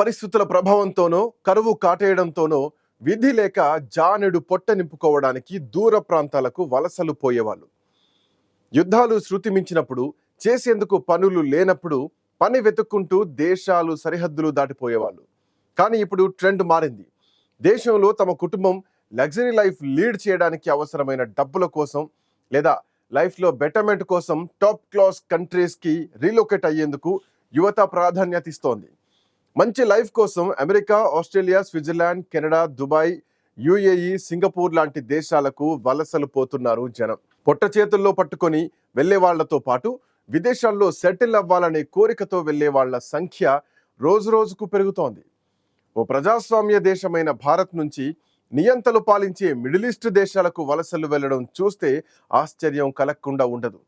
పరిస్థితుల ప్రభావంతోనో కరువు కాటేయడంతోనో విధి లేక జానెడు పొట్ట నింపుకోవడానికి దూర ప్రాంతాలకు వలసలు పోయేవాళ్ళు. యుద్ధాలు శృతి మించినప్పుడు చేసేందుకు పనులు లేనప్పుడు పని వెతుక్కుంటూ దేశాలు సరిహద్దులు దాటిపోయేవాళ్ళు. కానీ ఇప్పుడు ట్రెండ్ మారింది. దేశంలో తమ కుటుంబం లగ్జరీ లైఫ్ లీడ్ చేయడానికి అవసరమైన డబ్బుల కోసం లేదా లైఫ్లో బెటర్మెంట్ కోసం టాప్ క్లాస్ కంట్రీస్కి రీలొకేట్ అయ్యేందుకు యువత ప్రాధాన్యత ఇస్తోంది. మంచి లైఫ్ కోసం America Australia Switzerland Canada Dubai UAE Singapore లాంటి దేశాలకు వలసలు పోతున్నారు జనం. పొట్ట చేతుల్లో పట్టుకొని వెళ్ళే వాళ్ళతో పాటు విదేశాల్లో సెటిల్ అవ్వాలనే కోరికతో వెళ్ళే వాళ్ళ సంఖ్య రోజు రోజుకు పెరుగుతోంది. ఓ ప్రజాస్వామ్య దేశమైన భారత్ నుంచి నియంతలు పాలించే మిడిల్ ఈస్ట్ దేశాలకు వలసలు వెళ్ళడం చూస్తే ఆశ్చర్యం కలగకుండా ఉండదు.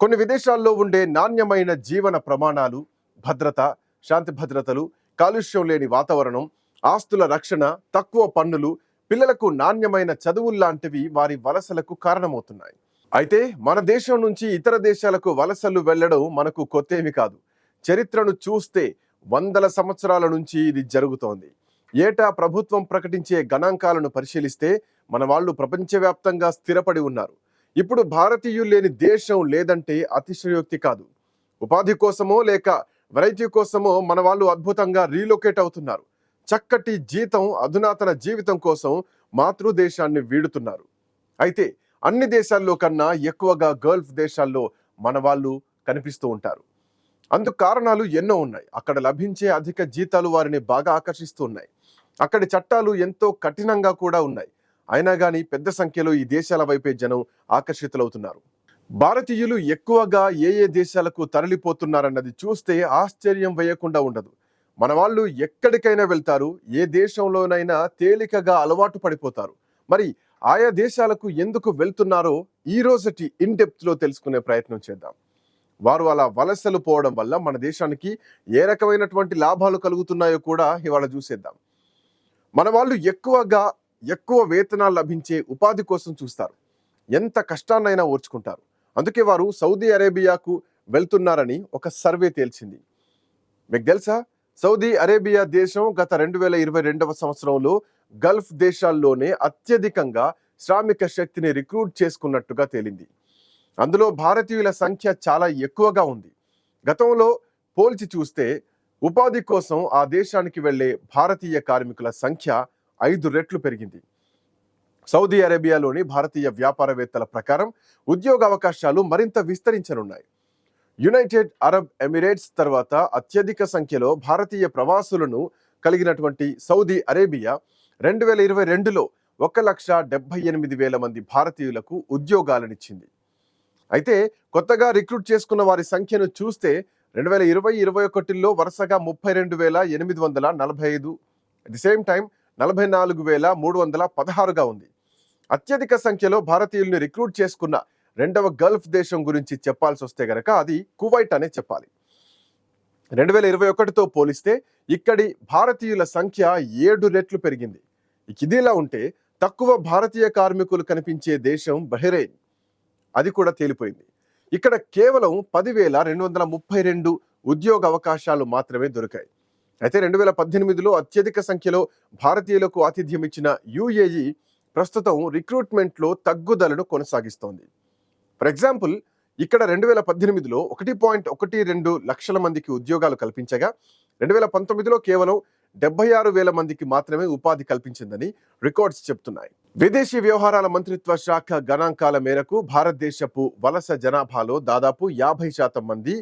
కొన్ని విదేశాల్లో ఉండే నాణ్యమైన జీవన ప్రమాణాలు భద్రత శాంతి భద్రతలు కాలుష్యం లేని వాతావరణం ఆస్తుల రక్షణ తక్కువ పన్నులు పిల్లలకు నాణ్యమైన చదువుల్లాంటివి వారి వలసలకు కారణమవుతున్నాయి. అయితే మన దేశం నుంచి ఇతర దేశాలకు వలసలు వెళ్ళడం మనకు కొత్తేమి కాదు. చరిత్రను చూస్తే వందల సంవత్సరాల నుంచి ఇది జరుగుతోంది. ఏటా ప్రభుత్వం ప్రకటించే గణాంకాలను పరిశీలిస్తే మన వాళ్ళు ప్రపంచవ్యాప్తంగా స్థిరపడి ఉన్నారు. ఇప్పుడు భారతీయులు లేని దేశం లేదంటే అతిశయోక్తి కాదు. ఉపాధి కోసమో లేక వెరైటీ కోసమో మన వాళ్ళు అద్భుతంగా రీలొకేట్ అవుతున్నారు. చక్కటి జీతం అధునాతన జీవితం కోసం మాతృదేశాన్ని వీడుతున్నారు. అయితే అన్ని దేశాల్లో కన్నా ఎక్కువగా గల్ఫ్ దేశాల్లో మన వాళ్ళు కనిపిస్తూ ఉంటారు. అందుకు కారణాలు ఎన్నో ఉన్నాయి. అక్కడ లభించే అధిక జీతాలు వారిని బాగా ఆకర్షిస్తూ ఉన్నాయి. అక్కడి చట్టాలు ఎంతో కఠినంగా కూడా ఉన్నాయి. అయినా కానీ పెద్ద సంఖ్యలో ఈ దేశాల వైపే జనం ఆకర్షితులవుతున్నారు. భారతీయులు ఎక్కువగా ఏ ఏ దేశాలకు తరలిపోతున్నారన్నది చూస్తే ఆశ్చర్యం వేయకుండా ఉండదు. మన వాళ్ళు ఎక్కడికైనా వెళ్తారు ఏ దేశంలోనైనా తేలికగా అలవాటు పడిపోతారు. మరి ఆయా దేశాలకు ఎందుకు వెళ్తున్నారో ఈ రోజటి ఇన్ డెప్త్లో తెలుసుకునే ప్రయత్నం చేద్దాం. వారు అలా వలసలు పోవడం వల్ల మన దేశానికి ఏ రకమైనటువంటి లాభాలు కలుగుతున్నాయో కూడా ఇవాళ చూసేద్దాం. మన వాళ్ళు ఎక్కువగా ఎక్కువ వేతనాలు లభించే ఉపాధి కోసం చూస్తారు. ఎంత కష్టాన్నైనా ఓర్చుకుంటారు. అందుకే వారు సౌదీ అరేబియాకు వెళ్తున్నారని ఒక సర్వే తేల్చింది. మీకు తెలుసా? సౌదీ అరేబియా దేశం గత రెండు వేల ఇరవై రెండవ సంవత్సరంలో గల్ఫ్ దేశాల్లోనే అత్యధికంగా శ్రామిక శక్తిని రిక్రూట్ చేసుకున్నట్టుగా తేలింది. అందులో భారతీయుల సంఖ్య చాలా ఎక్కువగా ఉంది. గతంలో పోల్చి చూస్తే ఉపాధి కోసం ఆ దేశానికి వెళ్ళే భారతీయ కార్మికుల సంఖ్య ఐదు రెట్లు పెరిగింది. సౌదీ అరేబియాలోని భారతీయ వ్యాపారవేత్తల ప్రకారం ఉద్యోగ అవకాశాలు మరింత విస్తరించనున్నాయి. యునైటెడ్ అరబ్ ఎమిరేట్స్ తర్వాత అత్యధిక సంఖ్యలో భారతీయ ప్రవాసులను కలిగినటువంటి సౌదీ అరేబియా రెండు వేల ఇరవై రెండులో ఒక లక్ష డెబ్బై ఎనిమిది వేల మంది భారతీయులకు ఉద్యోగాలనిచ్చింది. అయితే కొత్తగా రిక్రూట్ చేసుకున్న వారి సంఖ్యను చూస్తే రెండు వేల ఇరవై ఇరవై ఒకటిలో వరుసగా ముప్పై రెండు వేల ఎనిమిది వందల నలభై ఐదు అట్ ది సేమ్ టైం నలభై నాలుగు వేల మూడు వందల పదహారుగా ఉంది. అత్యధిక సంఖ్యలో భారతీయుల్ని రిక్రూట్ చేసుకున్న రెండవ గల్ఫ్ దేశం గురించి చెప్పాల్సి వస్తే గనక అది కువైట్ అనే చెప్పాలి. రెండు వేల ఇరవై ఒకటితో పోలిస్తే ఇక్కడి భారతీయుల సంఖ్య ఏడు రెట్లు పెరిగింది. ఇదిలా ఉంటే తక్కువ భారతీయ కార్మికులు కనిపించే దేశం బహ్రెయిన్. అది కూడా తేలిపోయింది. ఇక్కడ కేవలం పదివేల రెండు వందల ముప్పై రెండు ఉద్యోగ అవకాశాలు మాత్రమే దొరికాయి. అయితే రెండు వేల పద్దెనిమిదిలో అత్యధిక సంఖ్యలో భారతీయులకు ఆతిథ్యం ఇచ్చిన యుఏఈ ప్రస్తుతం రిక్రూట్మెంట్లో తగ్గుదలను కొనసాగిస్తోంది. ఫర్ ఎగ్జాంపుల్ ఇక్కడ రెండు వేల పద్దెనిమిదిలో ఒకటి పాయింట్ ఒకటి రెండు లక్షల మందికి ఉద్యోగాలు కల్పించగా రెండు వేల పంతొమ్మిదిలో కేవలం డెబ్బై ఆరు వేల మందికి మాత్రమే ఉపాధి కల్పించిందని రికార్డ్స్ చెప్తున్నాయి. విదేశీ వ్యవహారాల మంత్రిత్వ శాఖ గణాంకాల మేరకు భారతదేశపు వలస జనాభాలో దాదాపు యాభై శాతం మంది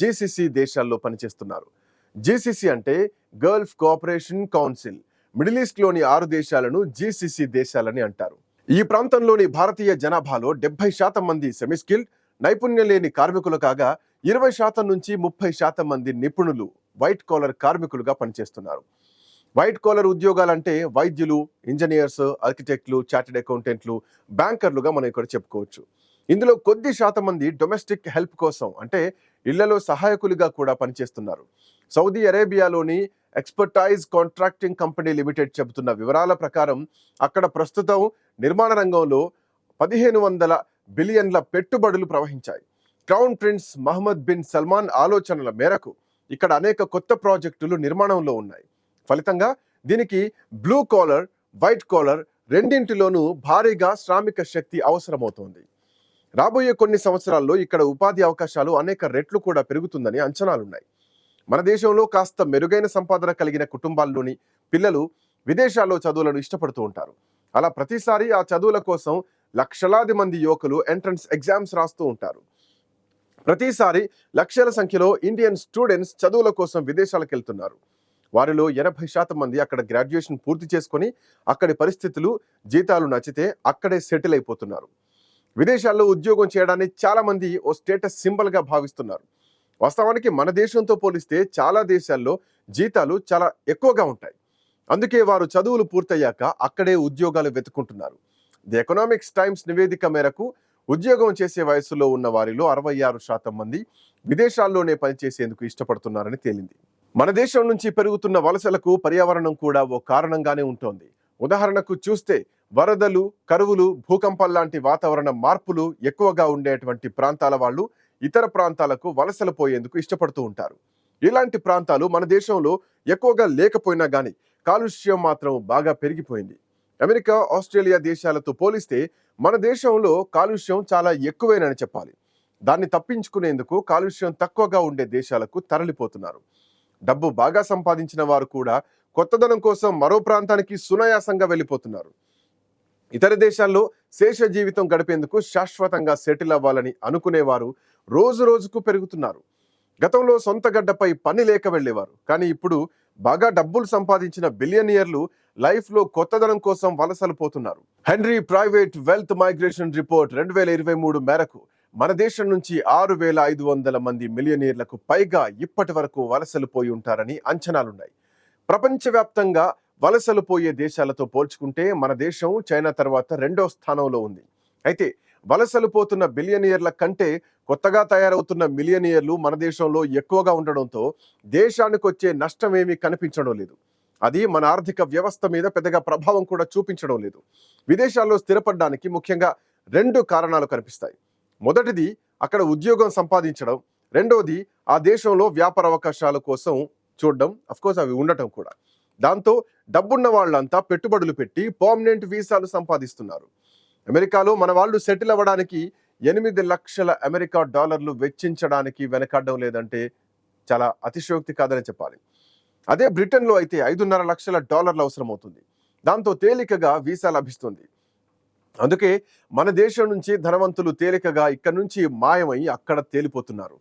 జీసీసీ దేశాల్లో పనిచేస్తున్నారు. జీసీసీ అంటే గల్ఫ్ కోఆపరేషన్ కౌన్సిల్. మిడిల్ ఈస్ట్లోని ఆరు దేశాలను జీసీసీ దేశాలని అంటారు. ఈ ప్రాంతంలోని భారతీయ జనాభాలో డెబ్బై శాతం మంది సెమిస్కిల్డ్ నైపుణ్యం లేని కార్మికులు కాగా ఇరవై శాతం నుంచి ముప్పై శాతం మంది నిపుణులు వైట్ కాలర్ కార్మికులుగా పనిచేస్తున్నారు. వైట్ కాలర్ ఉద్యోగాలంటే వైద్యులు ఇంజనీర్స్ ఆర్కిటెక్ట్లు చార్టెడ్ అకౌంటెంట్లు బ్యాంకర్లుగా మనం ఇక్కడ చెప్పుకోవచ్చు. ఇందులో కొద్ది శాతం మంది డొమెస్టిక్ హెల్ప్ కోసం అంటే ఇళ్ళలో సహాయకులుగా కూడా పనిచేస్తున్నారు. సౌదీ అరేబియాలోని ఎక్స్పర్టైజ్ కాంట్రాక్టింగ్ కంపెనీ లిమిటెడ్ చెబుతున్న వివరాల ప్రకారం అక్కడ ప్రస్తుతం నిర్మాణ రంగంలో పదిహేను వందల బిలియన్ల పెట్టుబడులు ప్రవహించాయి. Crown prince Mohammed bin Salman ఆలోచనల మేరకు ఇక్కడ అనేక కొత్త ప్రాజెక్టులు నిర్మాణంలో ఉన్నాయి. ఫలితంగా దీనికి బ్లూ కాలర్ వైట్ కాలర్ రెండింటిలోనూ భారీగా శ్రామిక శక్తి అవసరమవుతోంది. రాబోయే కొన్ని సంవత్సరాల్లో ఇక్కడ ఉపాధి అవకాశాలు అనేక రెట్లు కూడా పెరుగుతుందని అంచనాలున్నాయి. మన దేశంలో కాస్త మెరుగైన సంపాదన కలిగిన కుటుంబాల్లోని పిల్లలు విదేశాల్లో చదువులను ఇష్టపడుతూ ఉంటారు. అలా ప్రతిసారి ఆ చదువుల కోసం లక్షలాది మంది యువకులు ఎంట్రన్స్ ఎగ్జామ్స్ రాస్తూ ఉంటారు. ప్రతిసారి లక్షల సంఖ్యలో ఇండియన్ స్టూడెంట్స్ చదువుల కోసం విదేశాలకు వెళ్తున్నారు. వారిలో ఎనభై శాతం మంది అక్కడ గ్రాడ్యుయేషన్ పూర్తి చేసుకొని అక్కడి పరిస్థితులు జీతాలు నచ్చితే అక్కడే సెటిల్ అయిపోతున్నారు. విదేశాల్లో ఉద్యోగం చేయడాన్ని చాలా మంది ఓ స్టేటస్ సింబల్గా భావిస్తున్నారు. వాస్తవానికి మన దేశంతో పోలిస్తే చాలా దేశాల్లో జీతాలు చాలా ఎక్కువగా ఉంటాయి. అందుకే వారు చదువులు పూర్తయ్యాక అక్కడే ఉద్యోగాలు వెతుకుంటున్నారు ది ఎకనామిక్స్ టైమ్స్ నివేదిక మేరకు ఉద్యోగం చేసే వయసులో ఉన్న వారిలో అరవై ఆరు శాతం మంది విదేశాల్లోనే పనిచేసేందుకు ఇష్టపడుతున్నారని తేలింది. మన దేశం నుంచి పెరుగుతున్న వలసలకు పర్యావరణం కూడా ఓ కారణంగానే ఉంటోంది. ఉదాహరణకు చూస్తే వరదలు కరువులు భూకంపాల లాంటి వాతావరణ మార్పులు ఎక్కువగా ఉండేటువంటి ప్రాంతాల వాళ్ళు ఇతర ప్రాంతాలకు వలసలు పోయేందుకు ఇష్టపడుతూ ఉంటారు. ఇలాంటి ప్రాంతాలు మన దేశంలో ఎక్కువగా లేకపోయినా కానీ కాలుష్యం మాత్రం బాగా పెరిగిపోయింది. అమెరికా ఆస్ట్రేలియా దేశాలతో పోలిస్తే మన దేశంలో కాలుష్యం చాలా ఎక్కువేనని చెప్పాలి. దాన్ని తప్పించుకునేందుకు కాలుష్యం తక్కువగా ఉండే దేశాలకు తరలిపోతున్నారు. డబ్బు బాగా సంపాదించిన వారు కూడా కొత్తదనం కోసం మరో ప్రాంతానికి సునాయాసంగా వెళ్ళిపోతున్నారు. ఇతర దేశాల్లో శేష జీవితం గడిపేందుకు శాశ్వతంగా సెటిల్ అవ్వాలని అనుకునేవారు రోజు రోజుకు పెరుగుతున్నారు. గతంలో సొంత గడ్డపై పని లేక వెళ్ళేవారు. కానీ ఇప్పుడు బాగా డబ్బులు సంపాదించిన బిలియనియర్లు లైఫ్లో కొత్తదనం కోసం వలసలు పోతున్నారు. Henley private wealth migration report రెండు వేల ఇరవై మూడు మేరకు మన దేశం నుంచి ఆరు వేల ఐదు వందల మంది మిలియనీర్లకు పైగా ఇప్పటి వరకు వలసలు పోయి ఉంటారని అంచనాలున్నాయి. ప్రపంచవ్యాప్తంగా వలసలు పోయే దేశాలతో పోల్చుకుంటే మన దేశం చైనా తర్వాత రెండో స్థానంలో ఉంది. అయితే వలసలు పోతున్న బిలియనియర్ల కంటే కొత్తగా తయారవుతున్న మిలియనియర్లు మన దేశంలో ఎక్కువగా ఉండడంతో దేశానికి వచ్చే నష్టం ఏమీ కనిపించడం లేదు. అది మన ఆర్థిక వ్యవస్థ మీద పెద్దగా ప్రభావం కూడా చూపించడం లేదు. విదేశాల్లో స్థిరపడడానికి ముఖ్యంగా రెండు కారణాలు కనిపిస్తాయి. మొదటిది అక్కడ ఉద్యోగం సంపాదించడం. రెండవది ఆ దేశంలో వ్యాపార అవకాశాల కోసం చూడడం. అఫ్కోర్స్ అవి ఉండటం కూడా. దాంతో డబ్బున్న వాళ్ళంతా పెట్టుబడులు పెట్టి పర్మనెంట్ వీసాలు సంపాదిస్తున్నారు. అమెరికాలో మన వాళ్ళు సెటిల్ అవ్వడానికి ఎనిమిది లక్షల అమెరికా డాలర్లు వెచ్చించడానికి వెనకాడడం లేదంటే చాలా అతిశయోక్తి కాదని చెప్పాలి. అదే బ్రిటన్లో అయితే ఐదున్నర లక్షల డాలర్లు అవసరం అవుతుంది దాంతో తేలికగా వీసా లభిస్తుంది. అందుకే మన దేశం నుంచి ధనవంతులు తేలికగా ఇక్కడ నుంచి మాయమై అక్కడ తేలిపోతున్నారు.